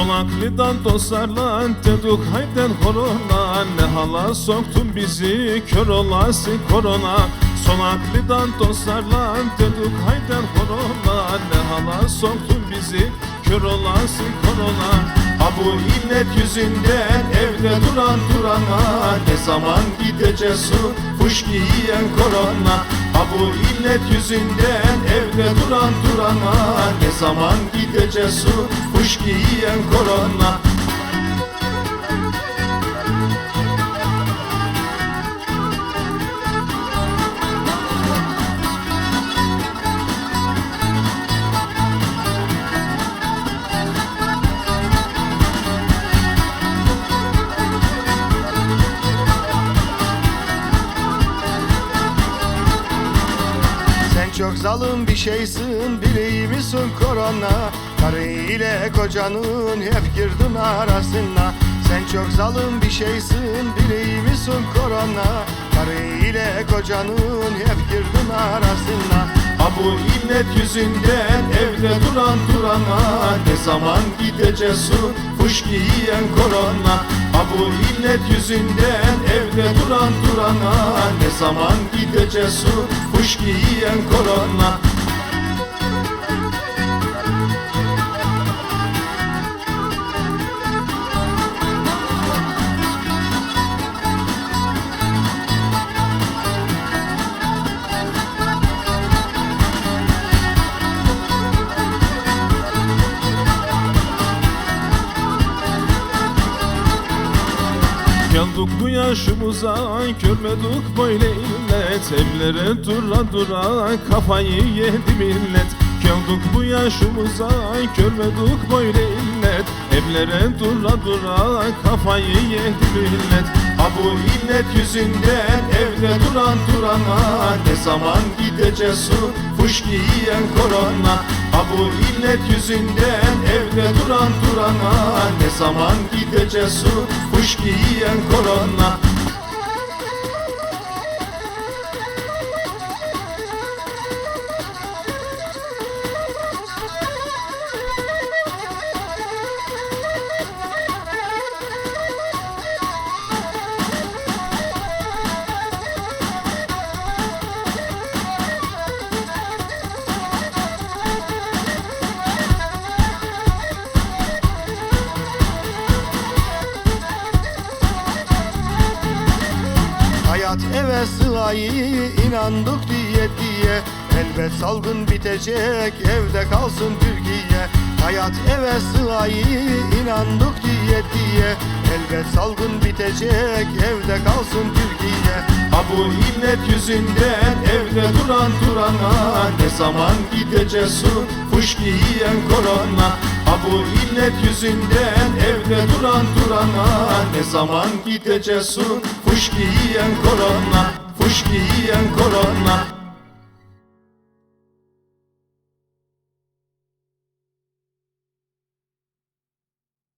Sonaklı'dan dostlarla dedik hayden korona Ne hala soktun bizi kör olası korona. Sonaklı'dan dostlarla dedik hayden korona Ne hala soktun bizi kör olası korona bu illet yüzünden evde duran durana Ne zaman gideceğiz su fışkı yiyen korona? Ha bu illet yüzünden evde duran durana Ne zaman gideceğiz su fışkı yiyen korona çok zalim bir şeysin biliyor musun korona. Karı ile kocanın hep girdin arasına. Sen çok zalim bir şeysin biliyor musun korona. Karı ile kocanın hep girdin arasına. Ha bu illet yüzünden evde duran durana Ne zaman gideceğiz su fışkı yiyen korona bu illet yüzünden evde duran durana Ne zaman gideceğiz? Su fışkı yiyen korona Geldik bu yaşımıza görmedik böyle illet. Evlere dura dura kafayı yedi millet. Geldik bu yaşımıza görmedik böyle illet. Evlere dura dura kafayı yedi millet. Ha bu illet yüzünden evde duran durana Ne zaman gideceğiz su fışkı yiyen korona bu illet yüzünden evde duran durana Ne zaman gideceğiz su fışkı yiyen korona Hayat eve sığayı inandık diye diye. Elbet salgın bitecek evde kalsın Türkiye. Hayat eve sığayı inandık diye diye. Elbet salgın bitecek evde kalsın Türkiye. Ha bu illet yüzünden evde duran durana Ne zaman gideceğiz su fışkı yiyen korona bu illet yüzünden evde duran durana Ne zaman gideceğiz su? Fışkı yiyen korona Fışkı yiyen korona